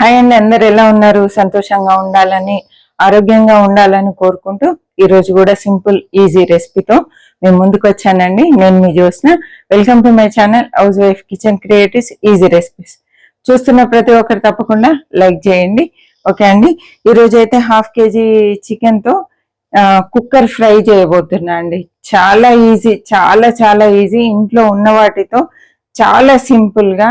Hi అండి అందరు ఎలా ఉన్నారు? సంతోషంగా ఉండాలని ఆరోగ్యంగా ఉండాలని కోరుకుంటూ ఈరోజు కూడా సింపుల్ ఈజీ రెసిపీతో మేము ముందుకు వచ్చానండి. నేను మీ Jyotsna. Welcome to my channel housewife kitchen creatives easy recipes. చూస్తున్న ప్రతి ఒక్కరు తప్పకుండా లైక్ చేయండి. ఓకే అండి ఈరోజు అయితే హాఫ్ కేజీ చికెన్తో కుక్కర్ ఫ్రై చేయబోతున్నా అండి. చాలా ఈజీ చాలా చాలా ఈజీ. ఇంట్లో ఉన్న వాటితో చాలా సింపుల్గా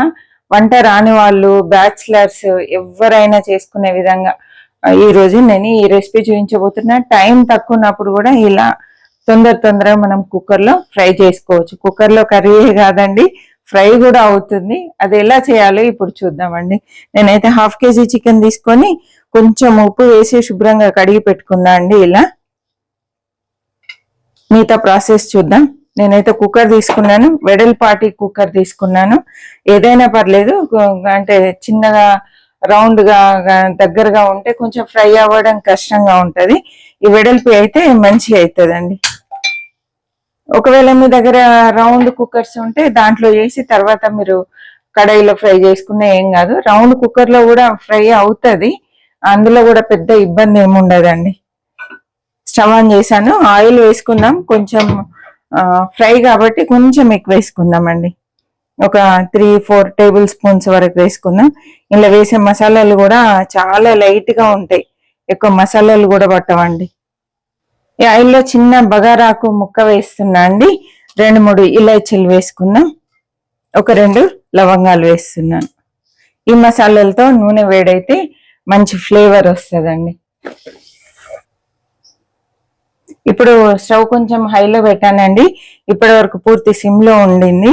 వంట రాని వాళ్ళు బ్యాచిలర్స్ ఎవరైనా చేసుకునే విధంగా ఈరోజు ఈ రోజు నేను ఈ రెసిపీ చూపించబోతున్నా. టైం తక్కువ ఉన్నప్పుడు కూడా ఇలా తొందర తొందరగా మనం కుక్కర్లో ఫ్రై చేసుకోవచ్చు. కుక్కర్లో కర్రీ కాదండి ఫ్రై కూడా అవుతుంది. అది ఎలా చేయాలో ఇప్పుడు చూద్దామండి. నేనైతే హాఫ్ కేజీ చికెన్ తీసుకొని కొంచెం ఉప్పు వేసి శుభ్రంగా కడిగి పెట్టుకున్నా అండి ఇలా. మిగతా ప్రాసెస్ చూద్దాం. నేనైతే కుక్కర్ తీసుకున్నాను వెడల్పాటి కుక్కర్ తీసుకున్నాను. ఏదైనా పర్లేదు అంటే చిన్నగా రౌండ్గా దగ్గరగా ఉంటే కొంచెం ఫ్రై అవ్వడం కష్టంగా ఉంటుంది. ఈ వెడల్పి అయితే మంచి అవుతుందండి. ఒకవేళ మీ దగ్గర రౌండ్ కుక్కర్స్ ఉంటే దాంట్లో వేసి తర్వాత మీరు కడాయిలో ఫ్రై చేసుకున్నా ఏం కాదు. రౌండ్ కుక్కర్లో కూడా ఫ్రై అవుతుంది. అందులో కూడా పెద్ద ఇబ్బంది ఏముండదండి స్టవ్ ఆన్ చేశాను ఆయిల్ వేసుకుందాం కొంచెం ఫ్రై కాబట్టి కొంచెం ఎక్కువ వేసుకుందాం అండి ఒక త్రీ ఫోర్ టేబుల్ స్పూన్స్ వరకు వేసుకుందాం. ఇలా వేసే మసాలాలు కూడా చాలా లైట్గా ఉంటాయి. ఎక్కువ మసాలాలు కూడా పట్టవండి. ఈ ఆయిల్లో చిన్న బగారాకు ముక్క వేస్తున్నా అండి. రెండు మూడు ఇలాచీలు వేసుకుందాం. ఒక రెండు లవంగాలు వేస్తున్నాను. ఈ మసాలాలతో నూనె వేడైతే మంచి ఫ్లేవర్ వస్తుందండి. ఇప్పుడు స్టవ్ కొంచెం హైలో పెట్టానండి. ఇప్పటి వరకు పూర్తి సిమ్లో ఉండింది.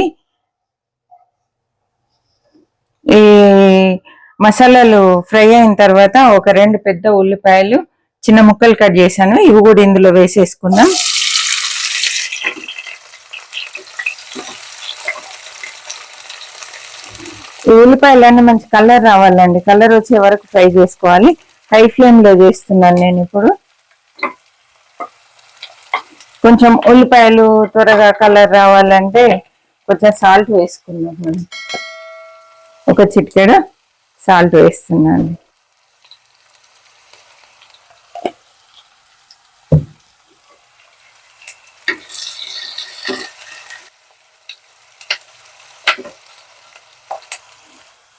ఈ మసాలాలు ఫ్రై అయిన తర్వాత ఒక రెండు పెద్ద ఉల్లిపాయలు చిన్న ముక్కలు కట్ చేశాను. ఇవి కూడా ఇందులో వేసేసుకుందాం. ఈ ఉల్లిపాయలన్నీ మంచి కలర్ రావాలండి. కలర్ వచ్చే వరకు ఫ్రై చేసుకోవాలి. హై ఫ్లేమ్లో చేస్తున్నాను నేను ఇప్పుడు. కొంచెం ఉల్లిపాయలు త్వరగా కలర్ రావాలంటే కొంచెం సాల్ట్ వేసుకున్నాం మనం ఒక చిటికెడ సాల్ట్ వేస్తున్నాను.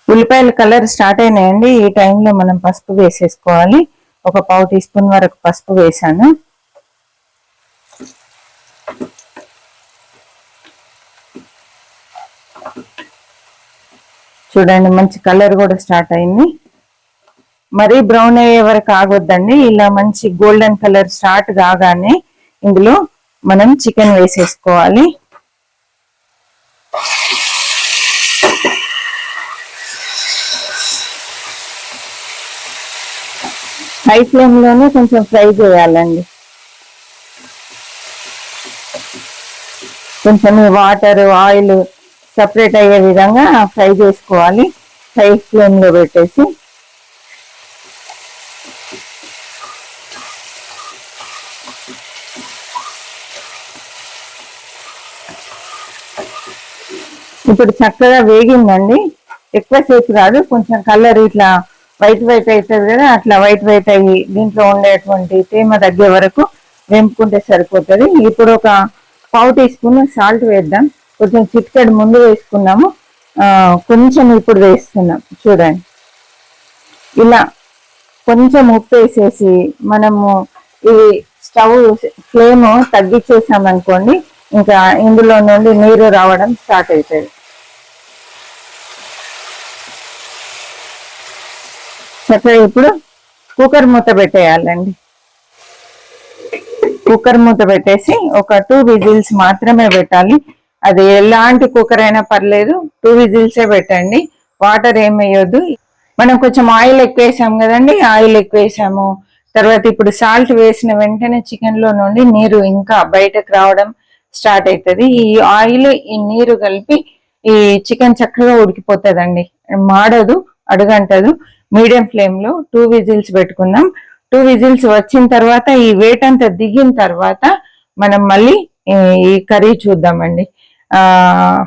ఉల్లిపాయల కలర్ స్టార్ట్ అయినాయండి. ఈ టైంలో మనం పసుపు వేసేసుకోవాలి. ఒక పావు టీ స్పూన్ వరకు పసుపు వేసాను. చూడండి మంచి కలర్ కూడా స్టార్ట్ అయింది. మరీ బ్రౌన్ అయ్యే వరకు ఆగొద్దండి. ఇలా మంచి గోల్డెన్ కలర్ స్టార్ట్ కాగానే ఇందులో మనం చికెన్ వేసేసుకోవాలి. హై ఫ్లేమ్లోనే కొంచెం ఫ్రై చేయాలండి. కొంచెం వాటర్ ఆయిల్ సపరేట్ అయ్యే విధంగా ఫ్రై చేసుకోవాలి. ఫ్రై ఫ్లేమ్లో పెట్టేసి. ఇప్పుడు చక్కగా వేగిందండి. ఎక్కువసేపు కాదు కొంచెం కలర్ ఇట్లా వైట్ వైట్ అవుతుంది కదా అట్లా వైట్ వైట్ అయ్యి దీంట్లో ఉండేటువంటి తేమ తగ్గే వరకు వేంపుకుంటే సరిపోతుంది. ఇప్పుడు ఒక పావు టీ స్పూన్ సాల్ట్ వేద్దాం. కొంచెం చిట్కడ్ ముందు వేసుకున్నాము. కొంచెం ఇప్పుడు వేస్తున్నాం. చూడండి. ఇలా కొంచెం ఉప్పు వేసేసి మనము ఇది స్టవ్ ఫ్లేమ్ తగ్గించేసాం అనుకోండి ఇంకా ఇందులో నుండి నీరు రావడం స్టార్ట్ అవుతుంది చక్కగా ఇప్పుడు కుక్కర్ మూత పెట్టేయాలండి. కుక్కర్ మూత పెట్టేసి ఒక టూ విజిల్స్ మాత్రమే పెట్టాలి. అది ఎలాంటి కుక్కర్ అయినా పర్లేదు టూ విజిల్సే పెట్టండి. వాటర్ ఏం మనం కొంచెం ఆయిల్ ఎక్కువ వేసాం కదండి ఆయిల్ ఎక్కువ వేసాము తర్వాత ఇప్పుడు సాల్ట్ వేసిన వెంటనే చికెన్లో నుండి నీరు ఇంకా బయటకు రావడం స్టార్ట్ అవుతుంది ఈ ఆయిల్ ఈ నీరు కలిపి ఈ చికెన్ చక్కగా ఉడికిపోతుందండి. మాడదు అడుగంటదు. మీడియం ఫ్లేమ్లో టూ విజిల్స్ పెట్టుకుందాం. టూ విజిల్స్ వచ్చిన తర్వాత ఈ వేట్ అంతా దిగిన తర్వాత మనం మళ్ళీ ఈ- కర్రీ చూద్దామండి.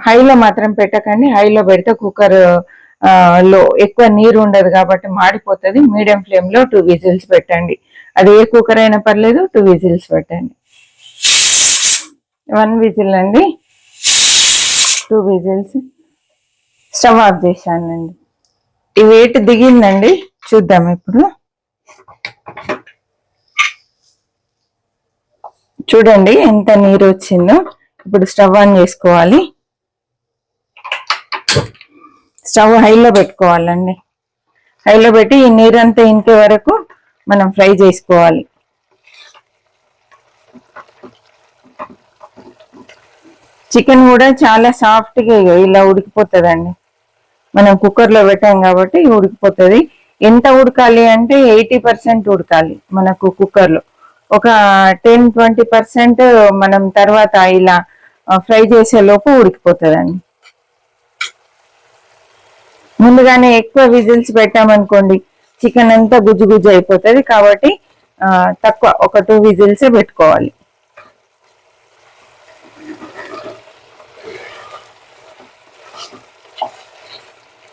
హైలో మాత్రం పెట్టకండి. హైలో పెడితే కుక్కర్లో ఎక్కువ నీరు ఉండదు కాబట్టి మాడిపోతుంది. మీడియం ఫ్లేమ్లో టూ విజిల్స్ పెట్టండి. అది ఏ కుక్కర్ అయినా పర్లేదు టూ విజిల్స్ పెట్టండి. వన్ విజిల్ అండి. Two whistles. స్టవ్ ఆఫ్ చేశానండి. ఈ వెయిట్ దిగిందండి. చూద్దాం ఇప్పుడు. చూడండి ఎంత నీరు వచ్చిందో. ఇప్పుడు స్టవ్ ఆన్ చేసుకోవాలి. స్టవ్ హైలో పెట్టుకోవాలండి. హైలో పెట్టి ఈ నీరంతా ఇంకే వరకు మనం ఫ్రై చేసుకోవాలి. చికెన్ కూడా చాలా సాఫ్ట్గా ఇలా ఉడికిపోతుందండి. మనం కుక్కర్లో పెట్టాం కాబట్టి ఉడికిపోతుంది. ఎంత ఉడకాలి అంటే ఎయిటీ పర్సెంట్ ఉడకాలి మనకు కుక్కర్లో. ఒక టెన్ ట్వంటీ పర్సెంట్ మనం తర్వాత ఇలా ఫ్రై చేసే లోపు ఉడికిపోతుందండి. ముందుగానే ఎక్కువ విజిల్స్ పెట్టామనుకోండి చికెన్ అంతా గుజ్జు గుజ్జు అయిపోతుంది కాబట్టి తక్కువ ఒక టూ విజిల్సే పెట్టుకోవాలి.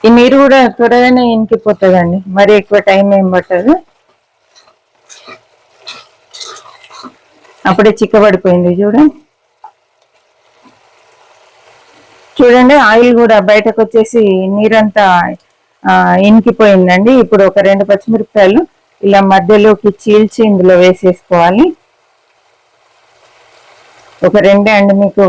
ఈ నీరు కూడా త్వరగానే ఇంకిపోతుందండి. మరి ఎక్కువ టైం ఏం పట్టదు. అప్పుడే చిక్కబడిపోయింది చూడండి. చూడండి ఆయిల్ కూడా బయటకు వచ్చేసి నీరంతా ఇంకిపోయిందండి ఇప్పుడు ఒక రెండు పచ్చిమిరపకాయలు ఇలా మధ్యలోకి చీల్చి ఇందులో వేసేసుకోవాలి. ఒక రెండే అండి మీకు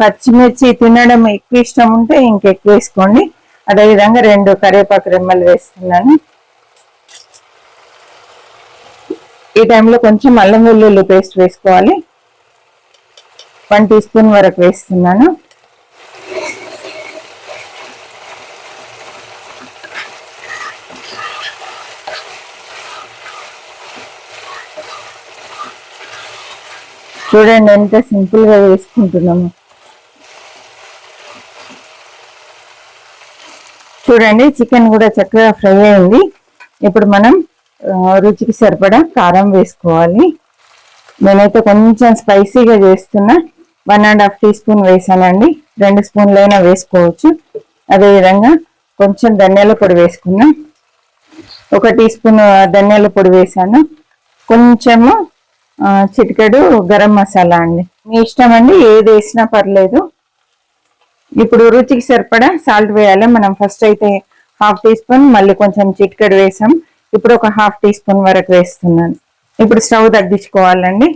పచ్చిమిర్చి తినడం ఎక్కువ ఇష్టం ఉంటే ఇంకెక్కువ వేసుకోండి. అదేవిధంగా రెండు కరివేపాకు రెమ్మలు వేస్తున్నాను. ఈ టైంలో కొంచెం అల్లం వెల్లుల్లి పేస్ట్ వేసుకోవాలి. వన్ టీ స్పూన్ వరకు వేస్తున్నాను. చూడండి ఎంత సింపుల్గా వేసుకుంటున్నాము. చూడండి చికెన్ కూడా చక్కగా ఫ్రై అయింది. ఇప్పుడు మనం రుచికి సరిపడా కారం వేసుకోవాలి. నేనైతే కొంచెం స్పైసీగా చేస్తున్నా. One and half teaspoon వేసానండి. రెండు స్పూన్లైనా వేసుకోవచ్చు. అదేవిధంగా కొంచెం ధనియాల పొడి వేసుకున్నా. ఒక టీ స్పూన్ ధనియాల పొడి వేసాను. కొంచెము చిటికెడు గరం మసాలా అండి. మీ ఇష్టం అండి ఏది వేసినా పర్లేదు. ఇప్పుడు రుచికి సరిపడా సాల్ట్ వేయాలి. మనం ఫస్ట్ అయితే హాఫ్ టీ స్పూన్ మళ్ళీ కొంచెం చిటికెడు వేసాం. ఇప్పుడు ఒక హాఫ్ టీ స్పూన్ వరకు వేస్తున్నాను. ఇప్పుడు స్టవ్ తగ్గించుకోవాలండి.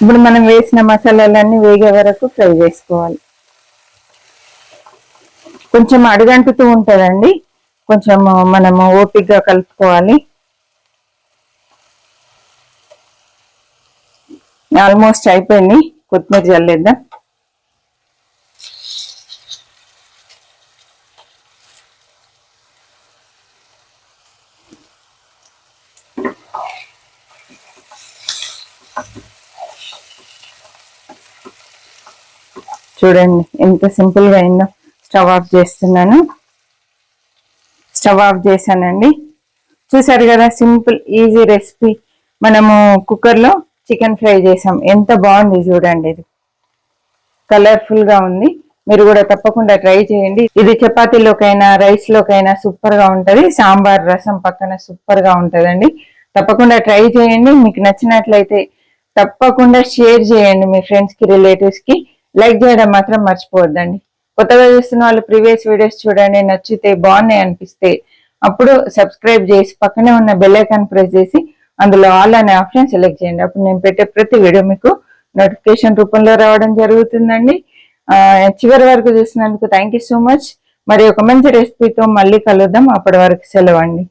ఇప్పుడు మనం వేసిన మసాలాలన్నీ వేగే వరకు ఫ్రై చేసుకోవాలి. కొంచెం అడుగంటుతూ ఉంటుందండి. కొంచెం మనము ఓపిక్గా కలుపుకోవాలి. ఆల్మోస్ట్ అయిపోయింది. కొత్తిమీర చల్లేద్దాం చూడండి ఎంత సింపుల్గా అయిందో. స్టవ్ ఆఫ్ చేస్తున్నాను. స్టవ్ ఆఫ్ చేశానండి. చూసారు కదా సింపుల్ ఈజీ రెసిపీ. మనము కుక్కర్లో చికెన్ ఫ్రై చేసాం. ఎంత బాగుంది చూడండి ఇది. కలర్ఫుల్గా ఉంది. మీరు కూడా తప్పకుండా ట్రై చేయండి. ఇది చపాతీలోకైనా రైస్లోకైనా సూపర్గా సూపర్గా సాంబార్ రసం పక్కన సూపర్గా తప్పకుండా ట్రై చేయండి. మీకు నచ్చినట్లయితే తప్పకుండా షేర్ చేయండి మీ ఫ్రెండ్స్కి రిలేటివ్స్కి. లైక్ చేయడం మాత్రం మర్చిపోవద్దండి. కొత్తగా చూస్తున్న వాళ్ళు ప్రీవియస్ వీడియోస్ చూడండి నచ్చితే బాగున్నాయి అనిపిస్తే అప్పుడు సబ్స్క్రైబ్ చేసి పక్కనే ఉన్న బెల్లైకాన్ ప్రెస్ చేసి అందులో ఆల్ అనే ఆప్షన్ సెలెక్ట్ చేయండి. అప్పుడు నేను పెట్టే ప్రతి వీడియో మీకు నోటిఫికేషన్ రూపంలో రావడం జరుగుతుందండి. చివరి వరకు చూసినందుకు థ్యాంక్ సో మచ్ మరి ఒక మంచి రెసిపీతో మళ్ళీ కలుద్దాం. అప్పటి వరకు సెలవు అండి.